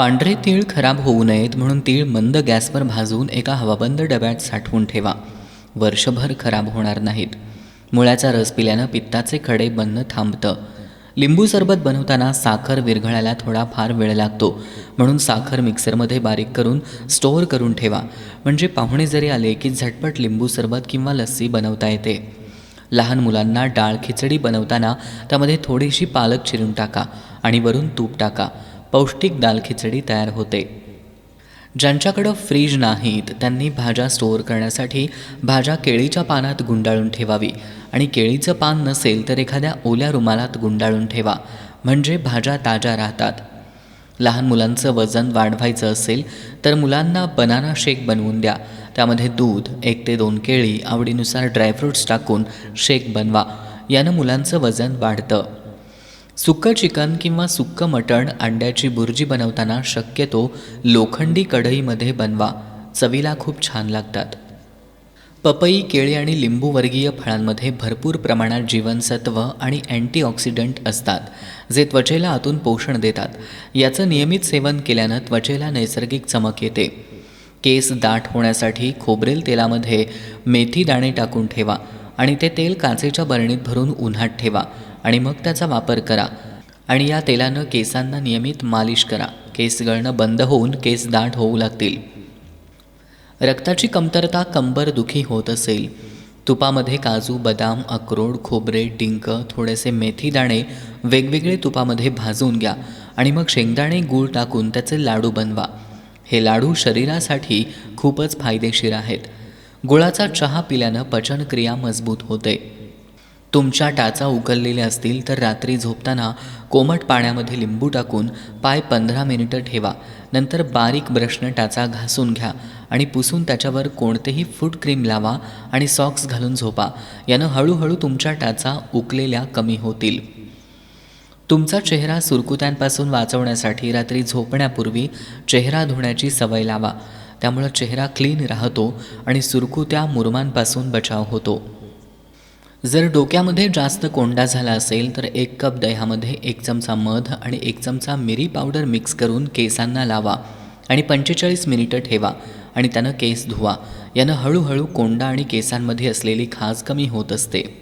पांढरे तीळ खराब होऊ नयेत म्हणून तीळ मंद गॅसवर भाजून एका हवाबंद डब्यात साठवून ठेवा. वर्षभर खराब होणार नाहीत. मुळ्याचा रस पिल्यानं पित्ताचे खडे बनणं थांबतं. लिंबू सरबत बनवताना साखर विरघळायला थोडा फार वेळ लागतो. म्हणून साखर मिक्सरमध्ये बारीक करून स्टोअर करून ठेवा. म्हणजे पाहुणे जरी आले की झटपट लिंबू सरबत किंवा लस्सी बनवता येते. लहान मुलांना डाळ खिचडी बनवताना त्यामध्ये थोडीशी पालक चिरून टाका आणि वरून तूप टाका. पौष्टिक दाल खिचडी तयार होते. ज्यांच्याकडं फ्रीज नाहीत त्यांनी भाज्या स्टोअर करण्यासाठी भाज्या केळीच्या पानात गुंडाळून ठेवावी. आणि केळीचं पान नसेल तर एखाद्या ओल्या रुमालात गुंडाळून ठेवा. म्हणजे भाज्या ताज्या राहतात. लहान मुलांचं वजन वाढवायचं असेल तर मुलांना बनाना शेक बनवून द्या. त्यामध्ये दूध एक ते दोन केळी आवडीनुसार ड्रायफ्रुट्स टाकून शेक बनवा. यानं मुलांचं वजन वाढतं. सुक्कं चिकन किंवा सुक्कं मटण अंड्याची बुर्जी बनवताना शक्यतो लोखंडी कढईमध्ये बनवा. चवीला खूप छान लागतात. पपई केळी आणि लिंबूवर्गीय फळांमध्ये भरपूर प्रमाणात जीवनसत्व आणि अँटीऑक्सिडंट असतात जे त्वचेला आतून पोषण देतात. याचं नियमित सेवन केल्यानं त्वचेला नैसर्गिक चमक येते. केस दाट होण्यासाठी खोबरेल तेलामध्ये मेथी दाणे टाकून ठेवा आणि ते तेल काचेच्या बरणीत भरून उन्हात ठेवा. आणि मग त्याचा वापर करा. आणि या तेलानं केसांना नियमित मालिश करा. केस गळणं बंद होऊन केस दाट होऊ लागतील. रक्ताची कमतरता कंबर दुखी होत असेल. तुपामध्ये काजू बदाम अक्रोड खोबरे डिंक थोडेसे मेथी दाणे वेगवेगळे तुपामध्ये भाजून घ्या आणि मग शेंगदाणे गूळ टाकून त्याचे लाडू बनवा. हे लाडू शरीरासाठी खूपच फायदेशीर आहेत. गुळाचा चहा पिल्यानं पचनक्रिया मजबूत होते. तुमच्या टाचा उकललेल्या असतील तर रात्री झोपताना कोमट पाण्यामध्ये लिंबू टाकून पाय पंधरा मिनिटं ठेवा. नंतर बारीक ब्रशनं टाचा घासून घ्या आणि पुसून त्याच्यावर कोणतेही फूट क्रीम लावा आणि सॉक्स घालून झोपा. यानं हळूहळू तुमच्या टाचा उकलेल्या कमी होतील. तुमचा चेहरा सुरकुत्यांपासून वाचवण्यासाठी रात्री झोपण्यापूर्वी चेहरा धुण्याची सवय लावा. त्यामुळं चेहरा क्लीन राहतो आणि सुरकुत्या मुरमांपासून बचाव होतो. जर डोक्यामध्ये जास्त कोंडा झाला असेल तर एक कप दह्यामध्ये एक चमचा मध आणि एक चमचा मिरी पावडर मिक्स करून केसांना लावा आणि पंचेचाळीस मिनिटं ठेवा आणि त्यानं केस धुवा. यानं हळूहळू कोंडा आणि केसांमध्ये असलेली खाज कमी होत असते.